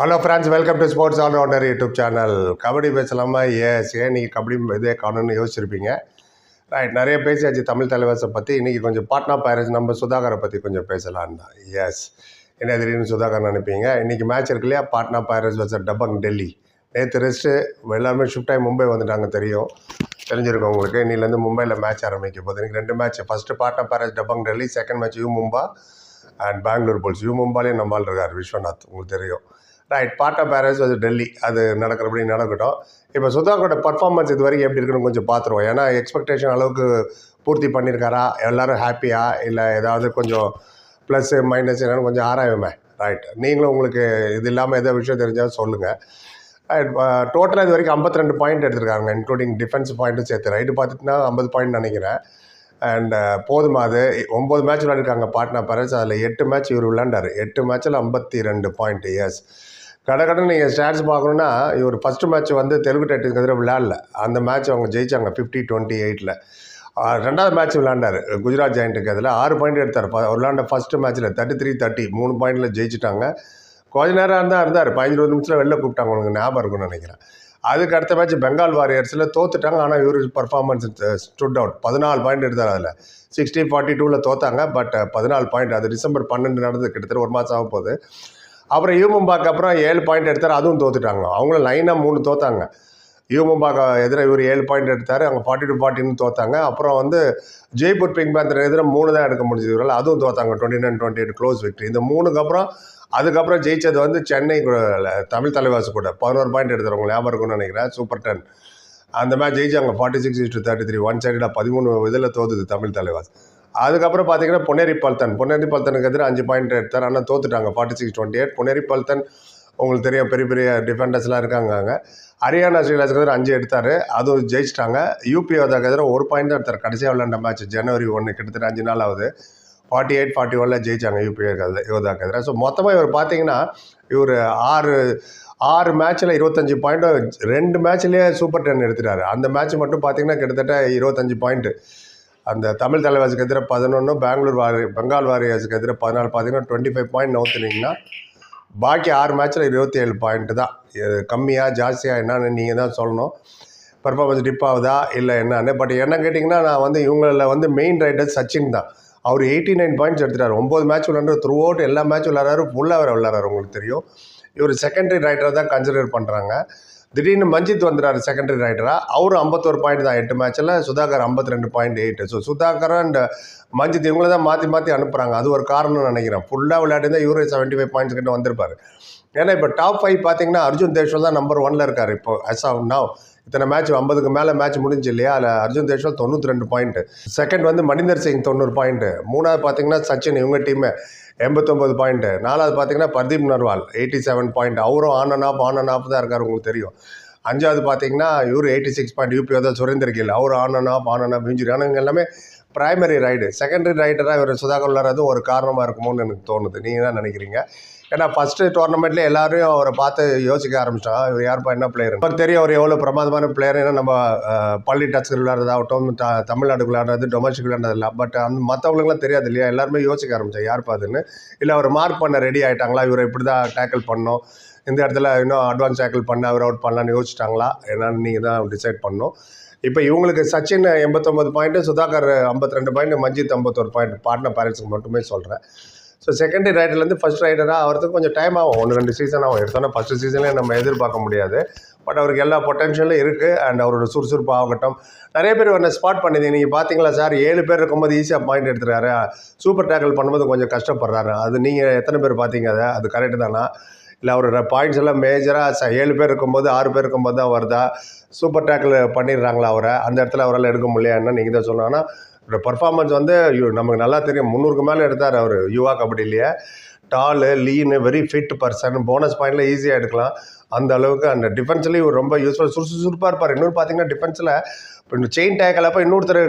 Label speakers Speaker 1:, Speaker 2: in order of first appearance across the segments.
Speaker 1: Hello friends welcome to sports allrounder YouTube channel kabaddi பேசலாமா? Yes ஏன் நீங்கள் கபடி இதே காணும்னு யோசிச்சிருப்பீங்க? ரைட் நிறைய பேசியாச்சு தமிழ் தலைவர்ஸை பற்றி இன்றைக்கி கொஞ்சம் பாட்னா பைரஸ் நம்ம சுதாகரை பற்றி கொஞ்சம் பேசலான் தான். எஸ் என்ன திடீர்னு சுதாகர் நினைப்பீங்க? இன்றைக்கி மேட்ச் இருக்கு இல்லையா? பாட்னா பைரஸ் வச்ச டபங் டெல்லி நேற்று ரெஸ்ட்டு எல்லாருமே ஷிஃப்ட் ஆகி மும்பை வந்துட்டாங்க தெரியும். தெரிஞ்சிருக்கும் உங்களுக்கு. இன்னிலேருந்து மும்பையில் மேட்ச் ஆரம்பிக்க போது இன்றைக்கி ரெண்டு match first Patna Pirates Dabang Delhi second match U Mumba and Bengaluru Bulls U மும்பாலே நம்மால் இருக்கார் விஸ்வநாத். உங்களுக்கு தெரியும். ரைட் பாட்டா பேரஸ் அது டெல்லி அது நடக்கிறபடி நடக்கட்டும். இப்போ சுதாகரோட பர்ஃபார்மன்ஸ் இது வரைக்கும் எப்படி இருக்குன்னு கொஞ்சம் பார்த்துருவோம் ஏன்னா எக்ஸ்பெக்டேஷன் அளவுக்கு பூர்த்தி பண்ணியிருக்காரா எல்லோரும் ஹாப்பியா இல்லை ஏதாவது கொஞ்சம் ப்ளஸ்ஸு மைனஸ் என்னென்னு கொஞ்சம் ஆராயுமே. ரைட் நீங்களும் உங்களுக்கு இது இல்லாமல் எதோ விஷயம் தெரிஞ்சாலும் சொல்லுங்கள் ரைட் டோட்டலாக இது வரைக்கும் 52 ரெண்டு பாயிண்ட் எடுத்திருக்காங்க இன்க்ளூடிங் டிஃபென்ஸ் பாயிண்ட்டும் சேர்த்து. ரைட்டு பார்த்துட்டுனா ஐம்பது பாயிண்ட் நினைக்கிறேன். அண்ட் போதுமா அது? ஒம்பது மேட்ச் விளையாடிருக்காங்க பாட்னா பரஸ். அதில் எட்டு மேட்ச் இவர் விளையாண்டார். எட்டு மேட்ச்சில் ஐம்பத்தி ரெண்டு பாயிண்ட் எஸ் கடகடன் நீங்கள் ஸ்டாட்ஸ் பார்க்கணுன்னா இவர் ஃபஸ்ட்டு மேட்ச் வந்து தெலுங்கு டைட்டன்ஸ்க்கு எதிராக விளையாடல. அந்த மேட்ச் அவங்க ஜெயிச்சாங்க ஃபிஃப்டி டுவெண்ட்டி எயிட்டில் ரெண்டாவது மேட்ச் விளையாண்டார். குஜராத் ஜாயிண்ட்டுக்கு அதில் ஆறு பாயிண்ட் எடுத்தார். ப- விளையாண்ட ஃபஸ்ட்டு மேட்ச்சில் தேர்ட்டி த்ரீ தேர்ட்டி மூணு பாயிண்டில் ஜெயிச்சிட்டாங்க. கொஞ்ச நேரம் இருந்தால் இருந்தார். பதினஞ்சு இருபது நிமிஷத்தில் வெளில கூப்பிட்டாங்க. உங்களுக்கு ஞாபகம் இருக்கும்னு நினைக்கிறேன். அதுக்கு அடுத்த மேட்ச் பெங்கால் வாரியர்ஸில் தோத்துட்டாங்க. ஆனால் இவர் பர்ஃபார்மன்ஸ் ஸ்டுட் அவுட் பதினாலு பாயிண்ட் எடுத்தார் அதில். சிக்ஸ்டி ஃபார்ட்டி டூவில் தோத்தாங்க. பட் பதினாலு பாயிண்ட் அது டிசம்பர் பன்னெண்டு நடந்தது. கிட்டத்தட்ட ஒரு மாதம் ஆக போகுது அப்புறம் யூமும்பாக்கு அப்புறம் ஏழு பாயிண்ட் எடுத்தார் அதுவும் தோத்துட்டாங்க. அவங்களும் லைனாக மூணு தோத்தாங்க. யூமும்பாக்கு எதிராக இவர் ஏழு பாயிண்ட் எடுத்தார் அவங்க ஃபார்ட்டி டூ ஃபார்ட்டின்னு தோத்தாங்க. அப்புறம் வந்து ஜெய்ப்பூர் பிங்க் பேந்தர் எதிராக மூணு தான் எடுக்க முடிஞ்சது இவரால் அதுவும் தோத்தாங்க. Twenty nine twenty eight close victory இந்த மூணுக்கு அப்புறம் அதுக்கப்புறம் ஜெயிச்சது வந்து சென்னை கூட- தமிழ் தலைவாசு கூட. பதினோரு பாயிண்ட் எடுத்துறவங்க ஞாபகம் இருக்கும்னு நினைக்கிறேன். சூப்பர் டென் அந்த மேட்ச் ஜெயிச்சாங்க forty six is to thirty three one சைடாக பதிமூணு இதில் தோத்துது தமிழ் தலைவாஸ் அதுக்கப்புறம் பார்த்தீங்கன்னா பொன்னேரி பல்தன். பொன்னேரி பல்தனுக்கு எதிராக அஞ்சு பாயிண்ட் எடுத்தார். ஆனால் தோத்துட்டாங்க. Forty six twenty eight Puneri Paltan உங்களுக்கு தெரியும் பெரிய பெரிய டிஃபெண்டர்ஸ்லாம் இருக்காங்க அங்கே. ஹரியானா ஸ்ரீலாஸுக்கு எதிராக அஞ்சு எடுத்தார். அதுவும் ஜெயிச்சிட்டாங்க. யூபிஓதாக்கு எதிராக ஒரு பாயிண்ட் தான் எடுத்தார். கடைசியாக விளையாண்ட மேட்ச் ஜனவரி ஒன்று கிட்டத்தட்ட அஞ்சு நாள் ஆகுது. ஃபார்ட்டி எயிட் ஃபார்ட்டி ஒனில் ஜெயிச்சாங்க யூபி யோதாக்கு எதிராக ஸோ மொத்தமாக இவர் பார்த்தீங்கன்னா இவர் ஆறு ஆறு மேட்ச்சில் இருபத்தஞ்சி பாயிண்ட்டும் ரெண்டு மேட்ச்லேயே சூப்பர் டென் எடுத்துட்டாரு. அந்த மேட்ச் மட்டும் பார்த்தீங்கன்னா கிட்டத்தட்ட இருபத்தஞ்சி பாயிண்ட்டு அந்த தமிழ் தலைவாசுக்கு எதிராக பதினொன்று பெங்களூர் வாரி பெங்கால் வாரியர்ஸுக்கு எதிராக பதினாலு பார்த்தீங்கன்னா டுவெண்ட்டி ஃபைவ் பாயிண்ட் நவுத்துனீங்கன்னா பாக்கி ஆறு மேட்ச்சில் இருபத்தி ஏழு பாயிண்ட்டு தான். இது கம்மியாக ஜாஸ்தியாக என்னன்னு நீங்கள் தான் சொல்லணும். பர்ஃபார்மன்ஸ் டிப் ஆகுதா இல்லை என்னன்னு? பட் என்ன கேட்டிங்கன்னா நான் வந்து இவங்களில் வந்து மெயின் ரைடர் சச்சின் தான். அவர் எயிட்டி நைன் பாயிண்ட்ஸ் எடுத்துட்டார். ஒம்பது மேட்ச் விளாண்டு த்ரூ அவுட் எல்லா மேட்ச் விளாட்றாரு ஃபுல்லாக அவர் விளாட்றாரு உங்களுக்கு தெரியும். இவர் செகண்டரி ரைட்டரை தான் கன்சிடர் பண்ணுறாங்க திடீர்னு மஞ்சித் வந்துறாரு செகண்டரி ரைட்டராக அவரும் ஐம்பத்தோரு பாயிண்ட் தான் எட்டு மேட்ச்சில் சுதாகர் 52 ரெண்டு point eight so Sudhakar and Manjeet இவங்கள தான் மாற்றி மாற்றி அனுப்புகிறாங்க அது ஒரு காரணம்னு நினைக்கிறேன். ஃபுல்லாக விளையாடி தான் செவன்ட்டி ஃபைவ் பாயிண்ட்ஸ் கிட்ட வந்திருப்பார். ஏன்னா இப்போ டாப் ஃபைவ் பார்த்தீங்கன்னா அர்ஜுன் தேஷ்வால் தான் நம்பர் ஒன்ல இருக்கார். இப்போ அஸ் ஆஃப் நவ் இத்தனை மேட்ச் ஐம்பதுக்கு மேலே மேட்ச் முடிஞ்சு இல்லையா? அதில் அர்ஜுன் தேஷ்வால் தொண்ணூற்றி ரெண்டு பாயிண்ட்டு செகண்ட் வந்து மணிந்தர் சிங் தொண்ணூறு பாயிண்ட்டு மூணாவது பார்த்தீங்கன்னா சச்சின் இவங்க டீமு எண்பத்தொம்பது பாயிண்ட்டு நாலாவது பார்த்தீங்கன்னா Pardeep Narwal eighty seven point அவரும் on and off on and off தான் இருக்கார் உங்களுக்கு தெரியும். அஞ்சாவது பார்த்தீங்கன்னா இவர் எயிட்டி சிக்ஸ் பாயிண்ட் யூபி வந்து சுரேந்தர் கில் அவர் on and off on and off injury ஆனால் இவங்க எல்லாமே ப்ரைமரி ரைடு செகண்டரி ரைடராக இவர் சுதாகர் விளாட்றதும் ஒரு காரணமாக இருக்குமோன்னு எனக்கு தோணுது. நீங்கள் தான் நினைக்கிறீங்க? ஏன்னா ஃபஸ்ட்டு டோர்னமெண்ட்லேயே எல்லாரையும் அவரை பார்த்து யோசிக்க ஆரம்பிச்சிட்டான் இவர் யாருப்பா? என்ன பிளேயர் இப்போ தெரியும் அவர் எவ்வளோ பிரமாதமான பிளேயர் ஏன்னா நம்ம பள்ளி டச் விளையாடுறதாகட்டும் த தமிழ்நாடுக்கு விளையாடுறது டொமஸ்டிக் விளையாடுறதில்ல பட் அந்த மற்றவங்களுக்குலாம் தெரியாது இல்லையா? எல்லாருமே யோசிக்க ஆரம்பித்தேன் யாருப்பா அதுன்னு? இல்லை அவர் மார்க் பண்ண ரெடி ஆகிட்டாங்களா இவரை இப்படி தான் டேக்கிள் பண்ணோம். இந்த இடத்துல இன்னும் அட்வான்ஸ் டேக்கிள் பண்ண அவர் அவுட் பண்ணலான்னு யோசிச்சிட்டாங்களா? என்னன்னு நீங்கள் தான் டிசைட் பண்ணணும். இப்போ இவங்களுக்கு சச்சின் எண்பத்தொம்பது பாயிண்ட்டு சுதாகர் 52 ரெண்டு பாயிண்ட் மஞ்சித் ஐம்பத்தொரு பாயிண்ட் பாட்னா பேரண்ட்ஸுக்கு மட்டுமே சொல்கிறேன் ஸோ செகண்டரி ரைடர்லேருந்து ஃபர்ஸ்ட் ரைடராக ஆகிறதுக்கு கொஞ்சம் டைம் ஆகும். ஒன்று ரெண்டு சீசன் ஆகும். எடுத்தோன்னா ஃபஸ்ட்டு சீசன்லேயே நம்ம எதிர்பார்க்க முடியாது. பட் அவருக்கு எல்லா பொட்டன்ஷியலும் இருக்குது அண்ட் அவரோட சுறுசுறுப்பு ஆகட்டும். நிறைய பேர் என்ன ஸ்பாட் பண்ணிங்க நீங்கள் பார்த்தீங்களா சார்? ஏழு பேர் இருக்கும்போது ஈஸியாக பாயிண்ட் எடுத்துறாரு சூப்பர் டேக்கிள் பண்ணும்போது கொஞ்சம் கஷ்டப்படுறாரு. அது நீங்கள் எத்தனை பேர் பார்த்தீங்க அதை? அது கரெக்டு தானா? இல்லை அவரோட பாயிண்ட்ஸ் எல்லாம் மேஜராக ஏழு பேர் இருக்கும்போது ஆறு பேர் இருக்கும்போது தான் வருதா? சூப்பர் டேக்கில் பண்ணிடுறாங்களா அவரை? அந்த இடத்துல அவரால் எடுக்க முடியலையான்னு நீங்கள் தான் சொன்னாங்கன்னா ஆனால் இவரோட பர்ஃபார்மன்ஸ் வந்து நமக்கு நல்லா தெரியும். முந்நூறுக்கு மேலே எடுத்தார் அவர் யுவா கபடியிலேயே டாலு லீனு வெரி ஃபிட் பர்சன் போனஸ் பாயிண்டில் ஈஸியாக எடுக்கலாம். அந்த அளவுக்கு அந்த டிஃபென்ஸ்லேயும் இவர் ரொம்ப யூஸ்ஃபுல் சுறுசுறுப்பாக இருப்பார். இன்னொரு பார்த்தீங்கன்னா டிஃபென்ஸில் இப்போ செயின் டேக்கில் அப்போ இன்னொருத்தர்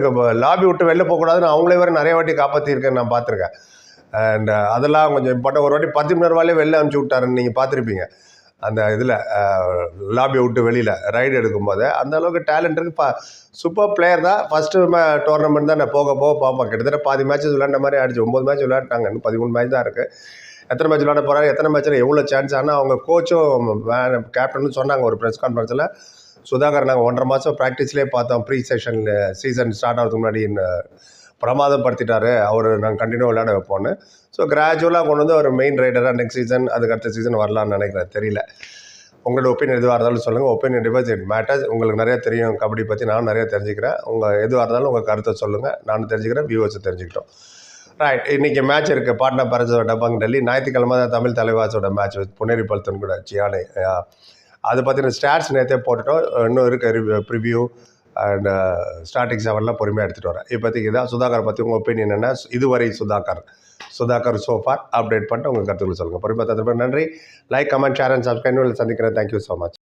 Speaker 1: லாபி விட்டு வெளில போகக்கூடாதுன்னு அவங்களே வேறு நிறைய வாட்டி காப்பாற்றிருக்கேன் நான் பார்த்துருக்கேன். அண்ட் uh, அதெல்லாம் கொஞ்சம் இம்பார்ட்டன் ஒரு வாட்டி பத்து மணி வெளில அனுப்பிச்சி விட்டாருன்னு நீங்கள் பார்த்துருப்பீங்க. அந்த இதில் லாபி uh, விட்டு வெளியில் ரைடு எடுக்கும்போது அந்த அளவுக்கு டேலண்ட் இருக்குது பா சூப்பர் பிளேயர் தான். ஃபஸ்ட்டு டோர்னமெண்ட் தான். நான் போக போக பார்ப்பேன் கிட்டத்தட்ட பாதி மேட்சஸ் விளையாண்ட மாதிரி ஆயிடுச்சு. ஒம்பது மேட்ச் விளையாட்டாங்க இன்னும் பதிமூணு மேட்ச் தான் இருக்குது எத்தனை மேட்ச் விளையாட போகிறாரு எத்தனை மேட்ச்சில் எவ்வளோ சான்ஸ் ஆனால் அவங்க கோச்சும் கேப்டனும் சொன்னாங்க ஒரு ப்ரெஸ் கான்ஃபரன்ஸில் சுதாகர் நாங்கள் ஒன்றரை மாதம் ப்ராக்டிஸ்லேயே பார்த்தோம். ப்ரீ செஷன் சீசன் ஸ்டார்ட் ஆகிறதுக்கு முன்னாடி பிரமாதப்படுத்திட்டாரு. அவர் நாங்கள் கண்டினியூ விளையாட வைப்போன்னு ஸோ கிராஜுவலாக கொண்டு வந்து ஒரு மெயின் ரைடராக நெக்ஸ்ட் சீசன் அதுக்கு அடுத்த சீசன் வரலான்னு நினைக்கிறேன். தெரியல. உங்களோட ஒப்பீனியன் எதுவாக இருந்தாலும் சொல்லுங்கள் ஒப்பீனியன் டிபாசிட் மேட்டர்ஸ் உங்களுக்கு நிறையா தெரியும் கபடி பற்றி நானும் நிறையா தெரிஞ்சுக்கிறேன். உங்கள் எதுவாக இருந்தாலும் உங்கள் கருத்தை சொல்லுங்கள் நானும் தெரிஞ்சுக்கிறேன் வியூவர்ஸை தெரிஞ்சுக்கிட்டோம். ரைட் இன்றைக்கி மேட்ச் இருக்குது பாட்னா பரஜோட டப்பாங் டெல்லி. ஞாயிற்றுக்கிழமை தான் தமிழ் தலைவாசோட மேட்ச் புனேரி பல்தன் கூட சியானே அது பற்றின ஸ்டாட்ஸ் நேற்றே போட்டுட்டோம். இன்னும் இருக்க ப்ரிவ்யூ அண்ட் ஸ்டார்டிங் uh, செவன்லாம் பொறுமையாக எடுத்துகிட்டு வரேன். இப்போதைக்கு இதான் சுதாகர் பற்றி உங்கள் ஒப்பீனியன் என்ன? இதுவரை சுதாகர். சுதாகர் சோஃபார் அப்டேட் பண்ணிட்டு உங்கள் கருத்துக்கள் சொல்லுங்கள் பொறுமையாக தந்துட்டு நன்றி. Like comment share and subscribe சந்திக்கிறேன். Thank you so much